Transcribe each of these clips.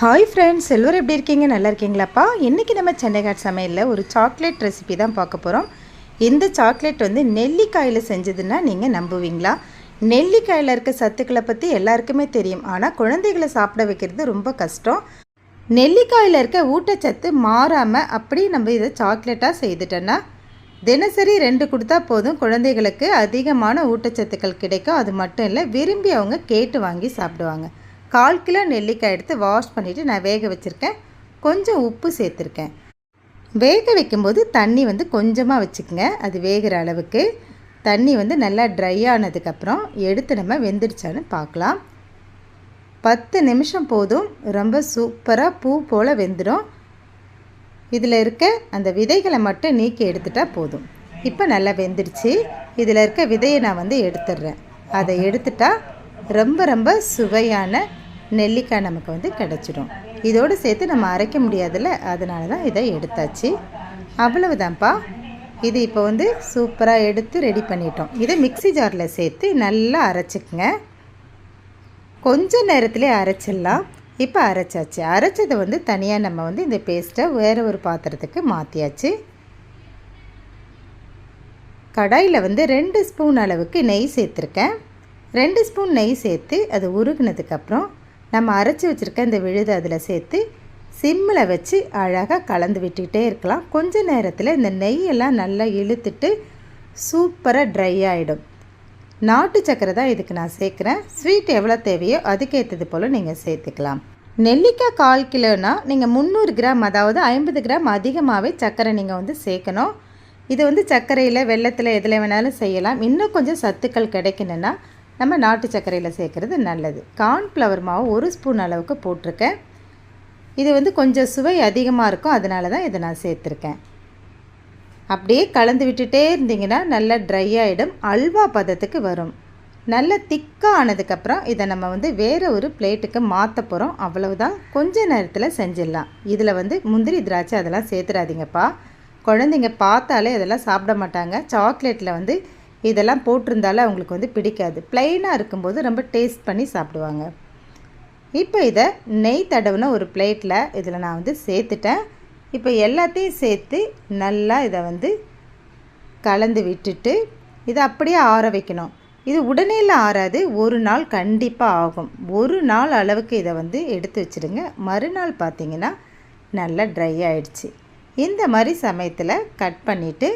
Hi friends செல்வர் எப்படி இருக்கீங்க? நல்லா இருக்கீங்களாப்பா? இன்றைக்கி நம்ம சென்னைகாட் சமையலில் ஒரு சாக்லேட் ரெசிபி தான் பார்க்க போகிறோம் இந்த சாக்லேட் வந்து நெல்லிக்காயில் செஞ்சதுன்னா நீங்கள் நம்புவீங்களா? நெல்லிக்காயில் இருக்க சத்துக்களை பற்றி எல்லாருக்குமே தெரியும். ஆனால் குழந்தைகளை சாப்பிட வைக்கிறது ரொம்ப கஷ்டம். நெல்லிக்காயில் இருக்க ஊட்டச்சத்து மாறாமல் அப்படி நம்ம இதை சாக்லேட்டாக செய்துட்டோன்னா தினசரி ரெண்டு கொடுத்தா போதும். குழந்தைகளுக்கு அதிகமான ஊட்டச்சத்துக்கள் கிடைக்கும். அது மட்டும் இல்லை விரும்பி அவங்க கேட்டு வாங்கி சாப்பிடுவாங்க. கால் கிலோ நெல்லிக்காய் எடுத்து வாஷ் பண்ணிவிட்டு நான் வேக வச்சுருக்கேன். கொஞ்சம் உப்பு சேர்த்துருக்கேன். வேக வைக்கும்போது தண்ணி வந்து கொஞ்சமாக வச்சுக்கோங்க. அது வேகிற அளவுக்கு. தண்ணி வந்து நல்லா ட்ரை ஆனதுக்கப்புறம் எடுத்து நம்ம வெந்துடுச்சான்னு பார்க்கலாம். பத்து நிமிஷம் போதும். ரொம்ப சூப்பராக பூ போல் வெந்துடும். இதில் இருக்க அந்த விதைகளை மட்டும் நீக்கி எடுத்துட்டால் போதும். இப்போ நல்லா வெந்துடுச்சு. இதில் இருக்க விதையை நான் வந்து எடுத்துடுறேன். அதை எடுத்துட்டால் ரொம்ப ரொம்ப சுவையான நெல்லிக்காய் நமக்கு வந்து கிடச்சிடும். இதோடு சேர்த்து நம்ம அரைக்க முடியாதுல்ல அதனால தான் இதை எடுத்தாச்சு. அவ்வளவுதான்ப்பா. இது இப்போ வந்து சூப்பராக எடுத்து ரெடி பண்ணிட்டோம். இதை மிக்சி ஜாரில் சேர்த்து நல்லா அரைச்சிக்கங்க. கொஞ்ச நேரத்துலேயே அரைச்சிடலாம். இப்போ அரைச்சாச்சு. அரைச்சதை வந்து தனியாக நம்ம வந்து இந்த பேஸ்ட்டை வேறு ஒரு பாத்திரத்துக்கு மாற்றியாச்சு கடாயில் வந்து ரெண்டு ஸ்பூன் அளவுக்கு நெய் சேர்த்துருக்கேன். ரெண்டு ஸ்பூன் நெய் சேர்த்து அது உருகினதுக்கப்புறம் நம்ம அரைச்சி வச்சுருக்க இந்த விழுது அதில் சேர்த்து சிம்மில் வச்சு அழகாக கலந்து விட்டுக்கிட்டே இருக்கலாம். கொஞ்ச நேரத்தில் இந்த நெய்யெல்லாம் நல்லா இழுத்துட்டு சூப்பராக ட்ரை ஆகிடும் நாட்டு சக்கரை தான் இதுக்கு நான் சேர்க்குறேன். ஸ்வீட் எவ்வளோ தேவையோ அதுக்கேற்றது போல் நீங்கள் சேர்த்துக்கலாம். நெல்லிக்காய் கால் கிலோனா நீங்கள் முந்நூறு கிராம் அதாவது ஐம்பது கிராம் அதிகமாகவே சர்க்கரை நீங்கள் வந்து சேர்க்கணும். இது வந்து சர்க்கரையில் வெள்ளத்தில் எதில் வேணாலும் செய்யலாம். இன்னும் கொஞ்சம் சத்துக்கள் கிடைக்கணுன்னா நம்ம நாட்டு சர்க்கரையில் சேர்க்குறது நல்லது. கார்ன்ஃப்ளவர் மாவு ஒரு ஸ்பூன் அளவுக்கு போட்டிருக்கேன். இது வந்து கொஞ்சம் சுவை அதிகமாக இருக்கும். அதனால தான் இதை நான் சேர்த்துருக்கேன். அப்படியே கலந்து விட்டுட்டே இருந்தீங்கன்னா நல்லா ட்ரை ஆகிடும் அல்வா பதத்துக்கு வரும். நல்ல திக்காக ஆனதுக்கப்புறம் இதை நம்ம வந்து வேறு ஒரு பிளேட்டுக்கு மாற்ற போகிறோம் அவ்வளவுதான். கொஞ்ச நேரத்தில் செஞ்சிடலாம். இதில் வந்து முந்திரி திராட்சை அதெல்லாம் சேர்த்துடாதீங்கப்பா குழந்தைங்க பார்த்தாலே இதெல்லாம் சாப்பிட மாட்டாங்க. சாக்லேட்டில் வந்து இதெல்லாம் போட்டிருந்தாலே அவங்களுக்கு வந்து பிடிக்காது. ப்ளைனாக இருக்கும்போது ரொம்ப டேஸ்ட் பண்ணி சாப்பிடுவாங்க. இப்போ இதை நெய் தடவுன ஒரு பிளேட்டில் இதில் நான் வந்து சேர்த்துட்டேன். இப்போ எல்லாத்தையும் சேர்த்து நல்லா இதை வந்து கலந்து விட்டுட்டு இதை அப்படியே ஆற வைக்கணும். இது உடனேல ஆறாது ஒரு நாள் கண்டிப்பாக ஆகும். ஒரு நாள் அளவுக்கு இதை வந்து எடுத்து வச்சுடுங்க. மறுநாள் பார்த்திங்கன்னா நல்லா ட்ரை ஆயிடுச்சு. இந்த மாதிரி சமயத்தில் கட் பண்ணிவிட்டு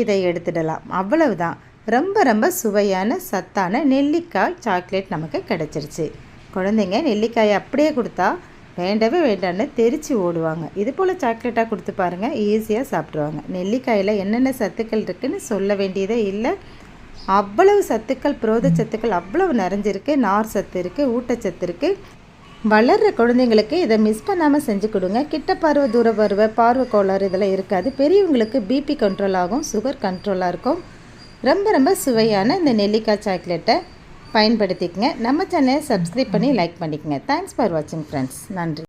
இதை எடுத்துடலாம். அவ்வளவுதான். ரொம்ப ரொம்ப சுவையான சத்தான நெல்லிக்காய் சாக்லேட் நமக்கு கிடச்சிருச்சு. குழந்தைங்க நெல்லிக்காயை அப்படியே கொடுத்தா வேண்டவே வேண்டான்னு தெரித்து ஓடுவாங்க. இது போல் சாக்லேட்டாக கொடுத்து பாருங்கள் ஈஸியாக சாப்பிட்ருவாங்க நெல்லிக்காயில் என்னென்ன சத்துக்கள் இருக்குதுன்னு சொல்ல வேண்டியதே இல்லை. அவ்வளவு சத்துக்கள் புரோத சத்துக்கள் அவ்வளவு நிறைஞ்சிருக்கு. நார் சத்து இருக்குது ஊட்டச்சத்து இருக்குது வளர்கிற குழந்தைங்களுக்கு இதை மிஸ் பண்ணாமல் செஞ்சு கொடுங்க. கிட்ட பார்வை தூர பார்வை பார்வை கோளாறு இதெல்லாம் இருக்காது. பெரியவங்களுக்கு பிபி கண்ட்ரோல் ஆகும் சுகர் கண்ட்ரோலாக இருக்கும். ரொம்ப ரொம்ப சுவையான இந்த நெல்லிக்காய் சாக்லேட்டை பயன்படுத்திக்கங்க. நம்ம சேனலை சப்ஸ்கிரைப் பண்ணி லைக் பண்ணிக்கங்க. தேங்க்ஸ் ஃபார் வாட்சிங் ஃப்ரெண்ட்ஸ் நன்றி.